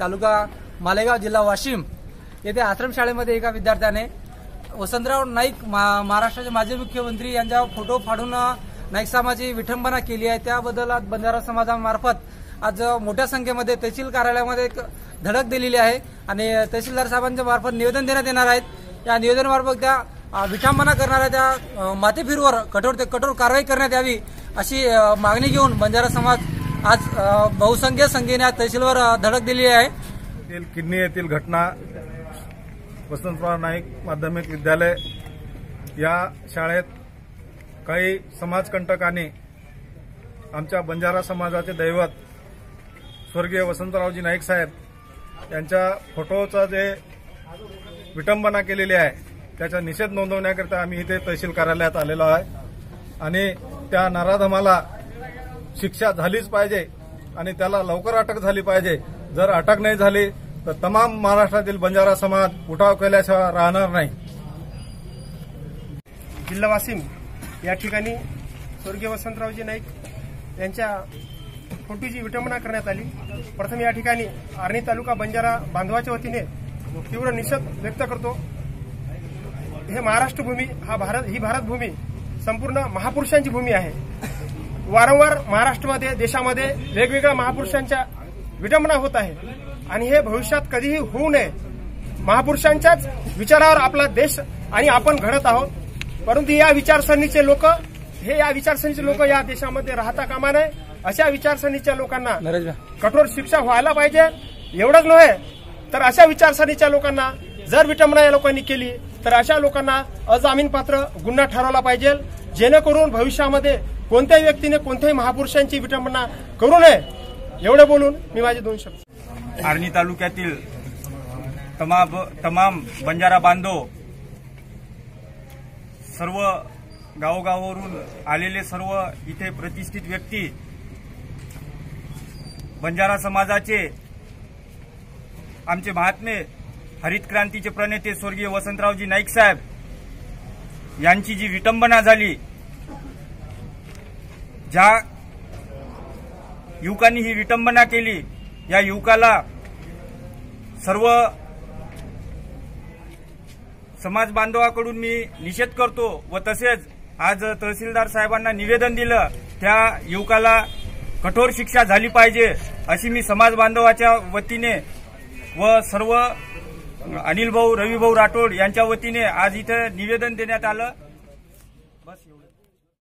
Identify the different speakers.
Speaker 1: तालुका मालेगाव जिल्हा वाशिम येथे आश्रमशाळेमध्ये एका विद्यार्थ्याने वसंतराव नाईक मा- महाराष्ट्राचे माजी मुख्यमंत्री यांच्या फोटो फाडून नाईक समाजाची विठंबना केली आहे. त्याबद्दल आज बंजारा समाजामार्फत आज मोठ्या संख्येमध्ये तहसील कार्यालयामध्ये एक धडक दिलेली आहे आणि तहसीलदार साहेबांच्या मार्फत निवेदन देण्यात येणार आहेत. या निवेदनामार्फत त्या विठंबना करणाऱ्या त्या अ, कठोर ते कठोर कारवाई करण्यात यावी अशी मागणी घेऊन बंजारा समाज आज बहुसंख्य संख्येने आज तहसीलवर धडक दिली आहे.
Speaker 2: येथील किडनी येथील घटना वसंतराव नाईक माध्यमिक विद्यालय या शाळेत काही समाजकंटकांनी आमच्या बंजारा समाजाचे दैवत स्वर्गीय वसंतरावजी नाईक साहेब यांच्या फोटोचं जे विटंबना केलेली आहे त्याचा निषेध नोंदवण्याकरिता आम्ही इथे तहसील कार्यालयात आलेलो आहे. आणि त्या नाराधमाला शिक्षा झालीच पाहिजे आणि त्याला लवकर अटक झाली पाहिजे. जर अटक नाही झाली तर तमाम महाराष्ट्रातील बंजारा समाज उठाव केल्याशिवाय राहणार नाही.
Speaker 3: जिल्हा वासिम या ठिकाणी स्वर्गीय वसंतरावजी नाईक यांच्या फोटोची विटंबना करण्यात आली. प्रथम या ठिकाणी आर्णी तालुका बंजारा बांधवाच्या वतीने तीव्र निषेध व्यक्त करतो. हे महाराष्ट्र भूमी हा भारत ही भारत भूमी संपूर्ण महापुरुषांची भूमी आहे. वारंवार महाराष्ट्रामध्ये देशामध्ये वेगवेगळ्या महापुरुषांच्या विटंबना होत आहे. आणि हे भविष्यात कधीही होऊ नये. महापुरुषांच्याच विचारावर आपला देश आणि आपण घडत आहोत. परंतु या विचारसरणीचे लोक हे या विचारसरणीचे लोक या देशामध्ये राहता कामा नये. अशा विचारसरणीच्या लोकांना. कठोर शिक्षा व्हायला पाहिजे. एवढंच नव्हे तर अशा विचारसरणीच्या लोकांना जर विटंबना या लोकांनी केली तर अशा लोकांना अजामीनपात्र गुन्हा ठरवला पाहिजे. जेणेकरून भविष्यामध्ये कोणत्याही व्यक्तीने कोणत्याही महापुरुषांची विटंबना करू नये एवढे बोलून मी माझे दोन शब्द
Speaker 4: आर्णी तालुक्यातील तमाम तमाम बंजारा बांधव सर्व गावोगावावरून आलेले सर्व इथे प्रतिष्ठित व्यक्ती बंजारा समाजाचे आमचे महात्मे हरित क्रांतीचे प्रणेते स्वर्गीय वसंतरावजी नाईक साहेब यांची जी विटंबना झाली ज्या युवकांनी ही विटंबना केली या युवकाला सर्व समाज बांधवाकडून मी निषेध करतो व तसेच आज तहसीलदार साहेबांना निवेदन दिलं त्या युवकाला कठोर शिक्षा झाली पाहिजे अशी मी समाज बांधवाच्या वतीने व सर्व अनिल भाऊ रविभाऊ राठोड यांच्या वतीने आज इथं निवेदन देण्यात आलं.